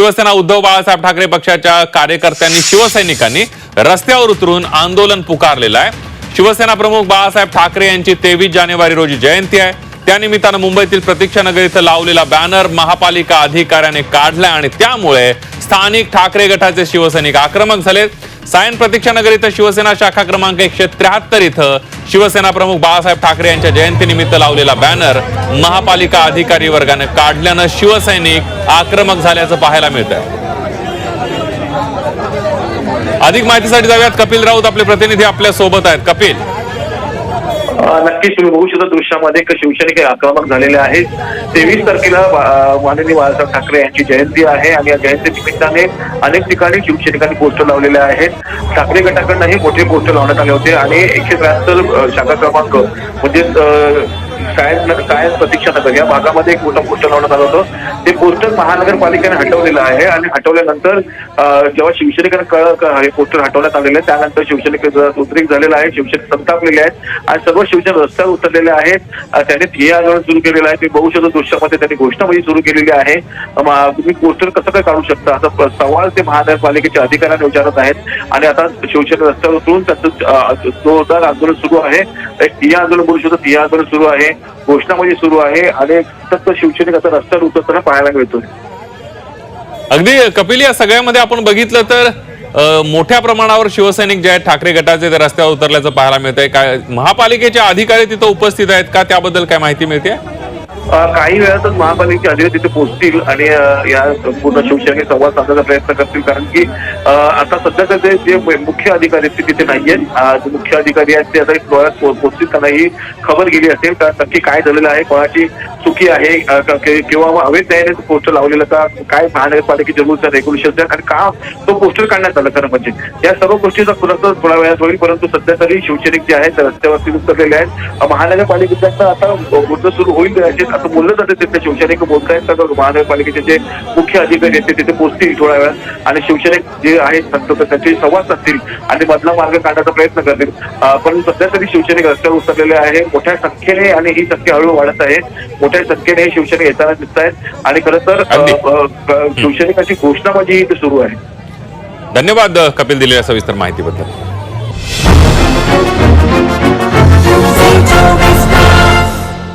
शिवसेना उद्धव बाळासाहेब ठाकरे पक्षाच्या कार्यकर्त्यांनी शिवसैनिकांनी रस्त्यावर उतरून आंदोलन पुकारलेलं आहे. शिवसेना प्रमुख बाळासाहेब ठाकरे यांची तेवीस जानेवारी रोजी जयंती आहे. त्यानिमित्तानं मुंबईतील प्रतीक्षानगर इथं लावलेला बॅनर महापालिका अधिकाऱ्याने काढलाय आणि त्यामुळे स्थानिक ठाकरे गटाचे शिवसैनिक आक्रमक झाले. सायन प्रतीक्षानगर इथं शिवसेना शाखा क्रमांक एकशे त्र्याहत्तर इथं शिवसेना प्रमुख बाळासाहेब ठाकरे यांच्या जयंतीनिमित्त लावलेला बॅनर महापालिका अधिकारी वर्गाने काढल्यानं शिवसैनिक आक्रमक झाल्याचं पाहायला मिळत आहे अधिक माहितीसाठी जाऊयात. कपिल राऊत आपले प्रतिनिधी आपल्यासोबत आहेत. कपिल. नक्कीच तुम्ही बघू शकता दृश्यामध्ये एक शिवसैनिक आक्रमक झालेले आहेत. तेवीस तारखेला माननीय बाळासाहेब ठाकरे यांची जयंती आहे आणि या जयंती निमित्ताने अनेक ठिकाणी शिवसैनिकांनी पोस्टर लावलेले आहेत. ठाकरे गटाकडनंही मोठे पोस्टर लावण्यात आले होते आणि एकशे त्र्याहत्तर शाखा क्रमांक म्हणजे सायन्स सायन्स प्रतीक्षा नगर या भागामध्ये एक मोठं पोस्टर लावण्यात आलं होतं. ते पोस्टर महानगरपालिकेने हटवलेलं आहे आणि हटवल्यानंतर जेव्हा शिवसेनेकडे कळलं हे पोस्टर हटवण्यात आलेले आहे त्यानंतर शिवसैनिक उद्रेक झालेला आहे शिवसेने संतापलेले आहेत आणि सर्व शिवसेना रस्त्यावर उतरलेले आहेत. अं, त्यांनी ठिय्या आंदोलन सुरू केलेलं आहे ते बहुशत दृश्यामध्ये त्यांनी घोषणाबाजी सुरू केलेली आहे. तुम्ही पोस्टर कसं काय काढू शकता? असा सवाल ते महानगरपालिकेच्या अधिकाऱ्यांना विचारत आहेत आणि आता शिवसेना रस्त्यावर उतरून त्यांचं जोरदार आंदोलन सुरू आहे. एक ठिय्या आंदोलन बोलू शकतो ठिय्या आंदोलन सुरू आहे घोषणाबाजी सुरू आहे आणि सतत शिवसैनिक आता रस्त्यावर उतरताना पाहायला मिळतोय अगदी कपिल या सगळ्यामध्ये आपण बघितलं तर मोठ्या प्रमाणावर शिवसैनिक जे आहेत ठाकरे गटाचे ते रस्त्यावर उतरल्याचं पाहायला मिळतंय. काय महापालिकेचे अधिकारी तिथं उपस्थित आहेत का? त्याबद्दल काय माहिती मिळते काही वेळातच महापालिकेचे अधिकारी तिथे पोहोचतील आणि या पूर्ण शिवसेनेशी संवाद साधण्याचा प्रयत्न करतील. कारण की आता सध्या ते जे मुख्य अधिकारी आहेत ते तिथे अं, जे मुख्य अधिकारी आहेत ते आता एक डोळ्यात पोहोचतील. त्यांना ही खबर गेली असेल. का नक्की काय झालेलं आहे कोणाची चुकी आहे किंवा अवैध पोस्टर लावलेलं का काय महानगरपालिकेचे रूल्स रेग्युलेशन आणि का तो पोस्टर काढण्यात आला खरं म्हणजे? या सर्व गोष्टीचा खुलासा थोडा वेळात होईल परंतु सध्या तरी शिवसैनिक जे आहेत रस्त्यावरती उतरलेले आहेत महानगरपालिकेच्या आता बोलणं सुरू होईल म्हणजे असं बोललं जातं तिथे शिवसैनिक बोलत आहेत महानगरपालिकेचे जे मुख्य अधिकारी आहेत ते तिथे पोहोचतील थोड्या वेळात आणि शिवसैनिक जे आहेत त्यांचे संवाद साधतील आणि मधला मार्ग काढण्याचा प्रयत्न करतील. पण सध्या तरी शिवसैनिक रस्त्यावर उतरलेले आहे मोठ्या संख्येने आणि ही संख्या हळूहळू वाढत आहे. मोठ्या संख्येने शिवसैनिक येताना दिसत आहेत आणि खरं तर शिवसैनिकाची घोषणाबाजी इथे सुरू आहे. धन्यवाद कपिल दिलेल्या सविस्तर माहितीबद्दल.